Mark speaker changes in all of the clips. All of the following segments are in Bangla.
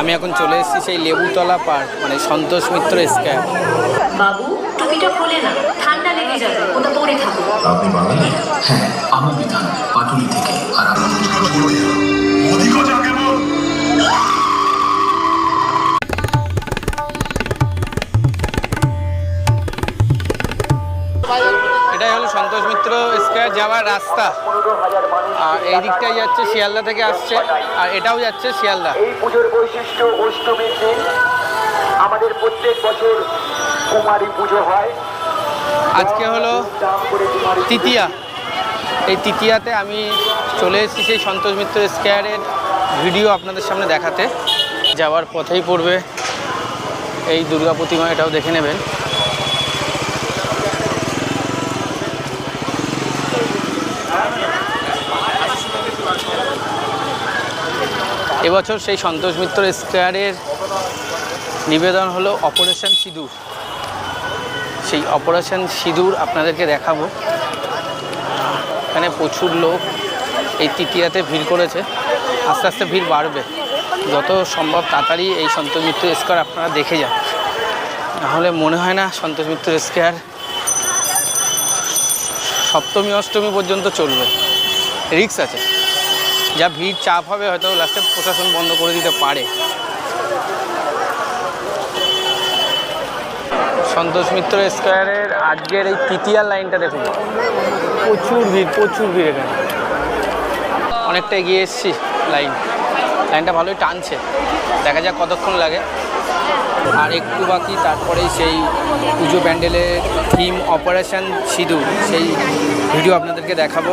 Speaker 1: আমি এখন চলে এসেছি সেই লেবুতলা পার্ক মানে সন্তোষ মিত্র স্কয়ার।
Speaker 2: বাবু টুপিটা খোলে না ঠান্ডা লেগে যাবে ওটা পরে থাকো।
Speaker 3: আপনি বাঙালি?
Speaker 4: হ্যাঁ আমি বিধান পাটুলি থেকে আর আপনার
Speaker 1: রাস্তা। আর এই দিকটাই যাচ্ছে শিয়ালদা থেকে আসছে আর এটাও যাচ্ছে শিয়ালদা।
Speaker 5: এই পুজোর বৈশিষ্ট্য অষ্টমীর দিন আমাদের প্রত্যেক বছর কুমারী পুজো হয়।
Speaker 1: আজকে হলো তৃতীয়া। এই তৃতীয়াতে আমি চলে এসেছি সেই সন্তোষ মিত্র স্কয়ারের ভিডিও আপনাদের সামনে দেখাতে। যাওয়ার পথেই পড়বে। এই দুর্গা প্রতিমা এটাও দেখে নেবেন। এবছর সেই সন্তোষ মিত্র স্কয়ারের নিবেদন হলো অপারেশন সিঁদুর। সেই অপারেশন সিঁদুর আপনাদেরকে দেখাবো। এখানে প্রচুর লোক এই তৃতীয়াতে ভিড় করেছে। আস্তে আস্তে ভিড় বাড়বে। যত সম্ভব তাড়াতাড়ি এই সন্তোষ মিত্র স্কোয়ার আপনারা দেখে যান। নাহলে মনে হয় না সন্তোষ মিত্র স্কোয়ার সপ্তমী, অষ্টমী পর্যন্ত চলবে। রিক্স আছে। যা ভিড় চাপ হবে হয়তো লাস্টে প্রশাসন বন্ধ করে দিতে পারে। সন্তোষ মিত্র স্কোয়ারের আজকের এই তৃতীয় লাইনটা দেখুন। প্রচুর ভিড় প্রচুর ভিড় এখানে। অনেকটা এগিয়ে এসেছি লাইন। লাইনটা ভালোই টানছে। দেখা যাক কতক্ষণ লাগে। আর একটু বাকি, তারপরেই সেই পুজো প্যান্ডেলের থিম অপারেশান সিঁদুর, সেই ভিডিও আপনাদেরকে দেখাবো।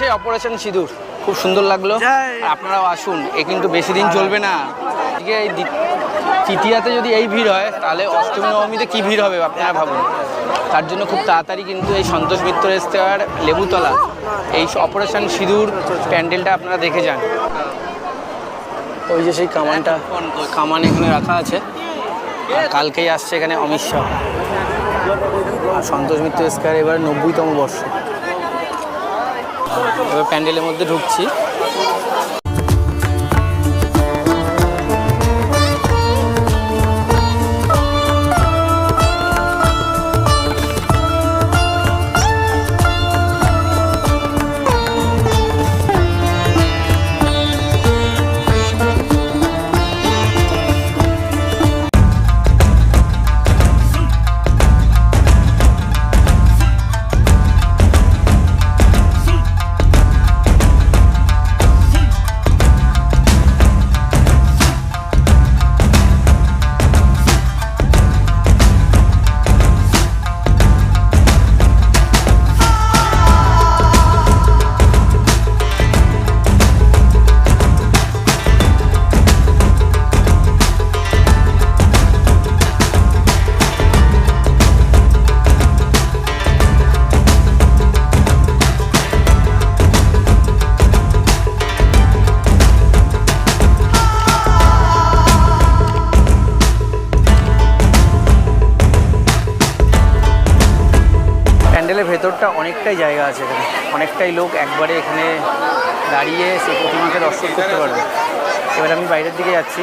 Speaker 1: সেই অপারেশন সিঁদুর খুব সুন্দর লাগল। আপনারাও আসুন এ কিন্তু বেশি দিন চলবে না। আজকে এই তৃতীয়াতে যদি এই ভিড় হয় তাহলে অষ্টমী নবমীতে কী ভিড় হবে আপনারা ভাবুন। তার জন্য খুব তাড়াতাড়ি কিন্তু এই সন্তোষ মিত্র রেস্তোরাঁর লেবুতলা এই অপারেশন সিঁদুর প্যান্ডেলটা আপনারা দেখে যান। ওই যে সেই কামানটা কামান এখানে রাখা আছে। কালকেই আসছে এখানে অমিত শাহ। আর সন্তোষ মিত্র স্কোয়ার এবার নব্বইতম বর্ষ। প্যান্ডেলের মধ্যে ঢুকছি। প্যান্ডেলের ভেতরটা অনেকটাই জায়গা আছে এখানে। অনেকটাই লোক একবারে এখানে দাঁড়িয়ে সেই প্রতিমাকে দর্শন করতে পারবে। এবার আমি বাইরের দিকে যাচ্ছি।